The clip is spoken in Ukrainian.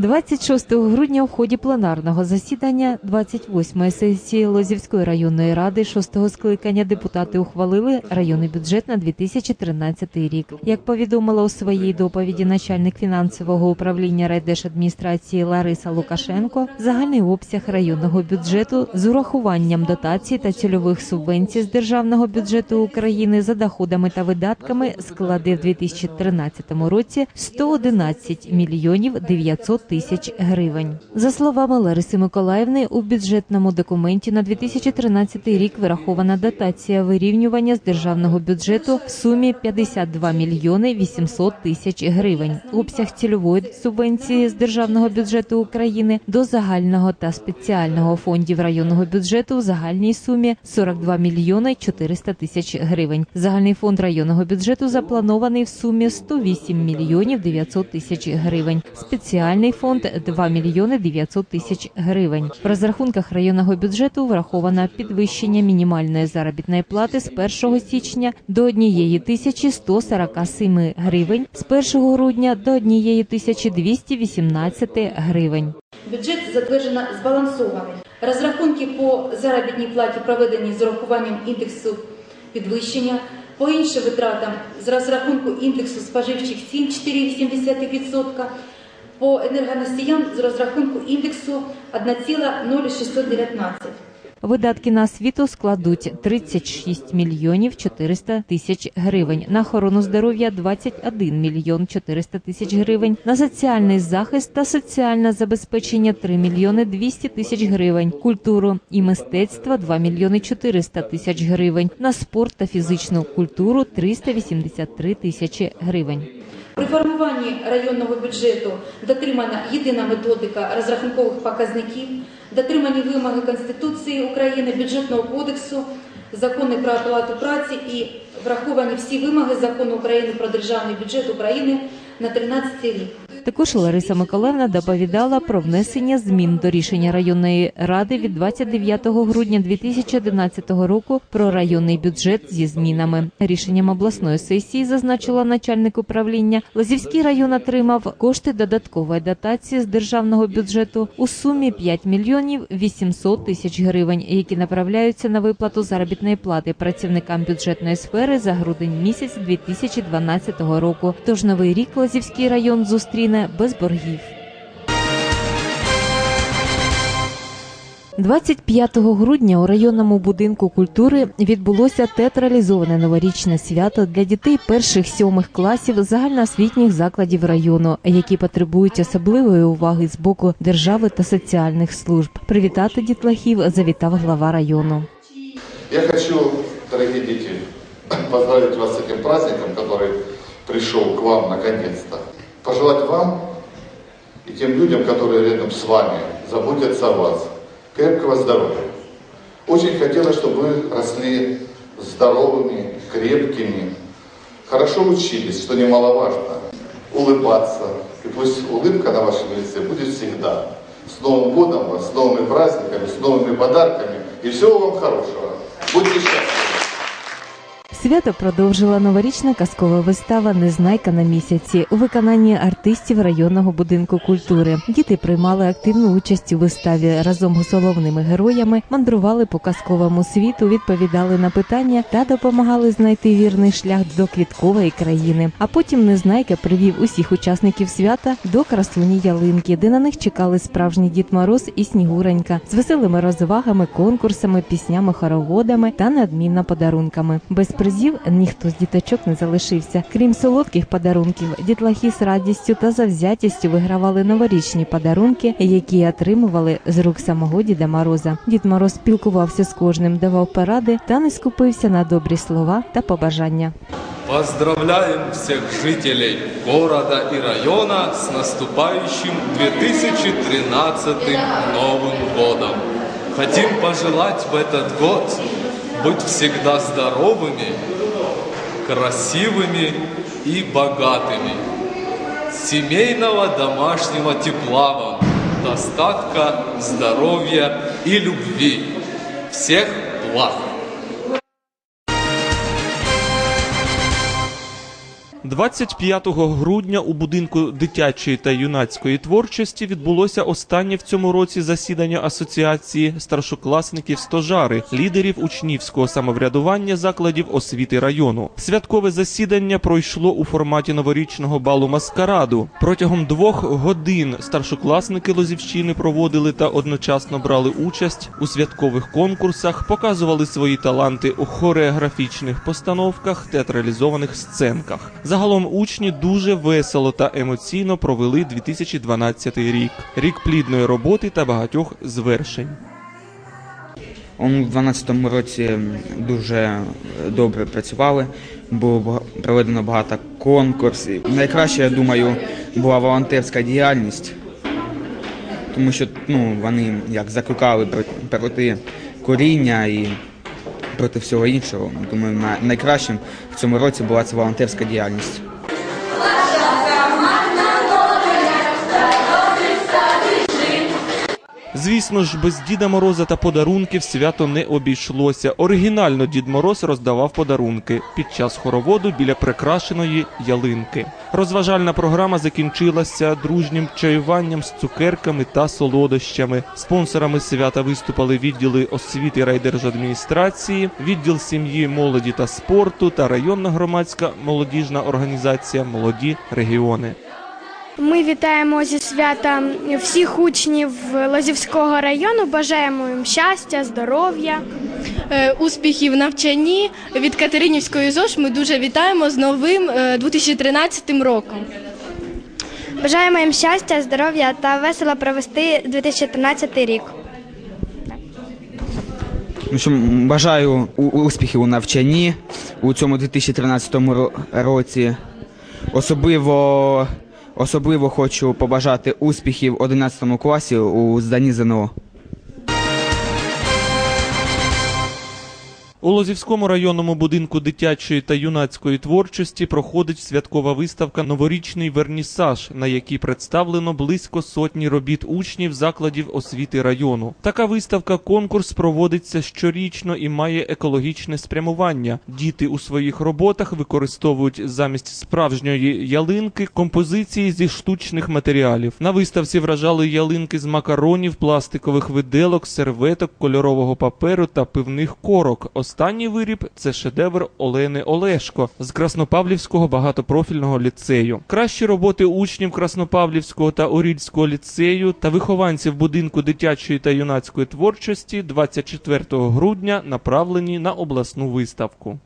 26 грудня в ході пленарного засідання 28-ї сесії Лозівської районної ради 6-го скликання депутати ухвалили районний бюджет на 2013 рік. Як повідомила у своїй доповіді начальник фінансового управління райдержадміністрації Лариса Лукашенко, загальний обсяг районного бюджету з урахуванням дотацій та цільових субвенцій з державного бюджету України за доходами та видатками складе в 2013 році 111 мільйонів 900 тисяч гривень. За словами Лариси Миколаївни, у бюджетному документі на 2013 рік вирахована дотація вирівнювання з державного бюджету в сумі 52 мільйони 800 тисяч гривень. Обсяг цільової субвенції з державного бюджету України до загального та спеціального фондів районного бюджету в загальній сумі 42 мільйони 400 тисяч гривень. Загальний фонд районного бюджету запланований в сумі 108 мільйонів 900 тисяч гривень. Спеціальний фонд 2 мільйони 900 тисяч гривень. В розрахунках районного бюджету враховано підвищення мінімальної заробітної плати з 1 січня до 1147 гривень, з 1 грудня до 1218 гривень. Бюджет затверджено збалансований. Розрахунки по заробітній платі проведені з урахуванням індексу підвищення. По іншим витратам з розрахунку індексу споживчих цін 4,8%. По енергоносіям з розрахунку індексу 1,0619. Видатки на освіту складуть 36 мільйонів 400 тисяч гривень, на охорону здоров'я 21 мільйон 400 тисяч гривень, на соціальний захист та соціальне забезпечення 3 мільйони 200 тисяч гривень, культуру і мистецтво 2 мільйони 400 тисяч гривень, на спорт та фізичну культуру 383 тисячі гривень. При формуванні районного бюджету дотримана єдина методика розрахункових показників, дотримані вимоги Конституції України, бюджетного кодексу, закони про оплату праці і враховані всі вимоги закону України про державний бюджет України на 13 рік. Також Лариса Миколаївна доповідала про внесення змін до рішення районної ради від 29 грудня 2011 року про районний бюджет зі змінами. Рішенням обласної сесії зазначила начальник управління. Лозівський район отримав кошти додаткової дотації з державного бюджету у сумі 5 мільйонів 800 тисяч гривень, які направляються на виплату заробітної плати працівникам бюджетної сфери за грудень місяць 2012 року. Тож новий рік Лозівський район зустріне без боргів. 25 грудня у районному будинку культури відбулося театралізоване новорічне свято для дітей перших сьомих класів загальноосвітніх закладів району, які потребують особливої уваги з боку держави та соціальних служб. Привітати дітлахів завітав глава району. Я хочу, дорогие дети, поздравить вас с этим праздником, который пришел к вам наконец-то. Пожелать вам и тем людям, которые рядом с вами, заботятся о вас, крепкого здоровья. Очень хотелось, чтобы вы росли здоровыми, крепкими, хорошо учились, что немаловажно, улыбаться. И пусть улыбка на вашем лице будет всегда. С Новым годом вас, с новыми праздниками, с новыми подарками. И всего вам хорошего. Будьте счастливы. Свято продовжила новорічна казкова вистава Незнайка на місяці у виконанні артистів районного будинку культури. Діти приймали активну участь у виставі разом з головними героями, мандрували по казковому світу, відповідали на питання та допомагали знайти вірний шлях до квіткової країни. А потім Незнайка привів усіх учасників свята до красуні ялинки, де на них чекали справжній Дід Мороз і Снігуренька з веселими розвагами, конкурсами, піснями, хороводами та неодмінно подарунками. Без призів ніхто з діточок не залишився. Крім солодких подарунків, дітлахи з радістю та завзятістю вигравали новорічні подарунки, які отримували з рук самого Діда Мороза. Дід Мороз спілкувався з кожним, давав поради та не скупився на добрі слова та побажання. Поздравляем всех жителей города и района с наступающим 2013 Новым годом. Хотим пожелать в этот год быть всегда здоровыми, красивыми и богатыми. Семейного домашнего тепла вам, достатка, здоровья и любви. Всех благ! 25 грудня у будинку дитячої та юнацької творчості відбулося останнє в цьому році засідання асоціації старшокласників стожари, лідерів учнівського самоврядування закладів освіти району. Святкове засідання пройшло у форматі новорічного балу маскараду. Протягом двох годин старшокласники Лозівщини проводили та одночасно брали участь у святкових конкурсах, показували свої таланти у хореографічних постановках, театралізованих сценках. Загалом учні дуже весело та емоційно провели 2012 рік, рік плідної роботи та багатьох звершень. У 2012 році дуже добре працювали, було проведено багато конкурсів. Найкраще, я думаю, була волонтерська діяльність, тому що ну, вони як закликали проти коріння і проти всього іншого. Думаю, на- найкращим в цьому році була ця волонтерська діяльність. Звісно ж, без Діда Мороза та подарунків свято не обійшлося. Оригінально Дід Мороз роздавав подарунки під час хороводу біля прикрашеної ялинки. Розважальна програма закінчилася дружнім чаюванням з цукерками та солодощами. Спонсорами свята виступили відділи освіти райдержадміністрації, відділ сім'ї, молоді та спорту та районна громадська молодіжна організація Молоді регіони. Ми вітаємо зі свята всіх учнів Лозівського району. Бажаємо їм щастя, здоров'я. Е, успіхів в навчанні від Катеринівської ЗОЖ ми дуже вітаємо з новим е, 2013 роком. Бажаємо їм щастя, здоров'я та весело провести 2013 рік. Ну що, бажаю успіхів у навчанні у цьому 2013 ро- році. Особливо, особливо хочу побажати успіхів 11 класі у зданні ЗНО. У Лозівському районному будинку дитячої та юнацької творчості проходить святкова виставка Новорічний вернісаж, на якій представлено близько сотні робіт учнів закладів освіти району. Така виставка конкурс проводиться щорічно і має екологічне спрямування. Діти у своїх роботах використовують замість справжньої ялинки композиції зі штучних матеріалів. На виставці вражали ялинки з макаронів, пластикових виделок, серветок, кольорового паперу та пивних корок. Останній виріб це шедевр Олени Олешко з Краснопавлівського багатопрофільного ліцею. Кращі роботи учнів Краснопавлівського та Орільського ліцею та вихованців будинку дитячої та юнацької творчості 24 грудня направлені на обласну виставку.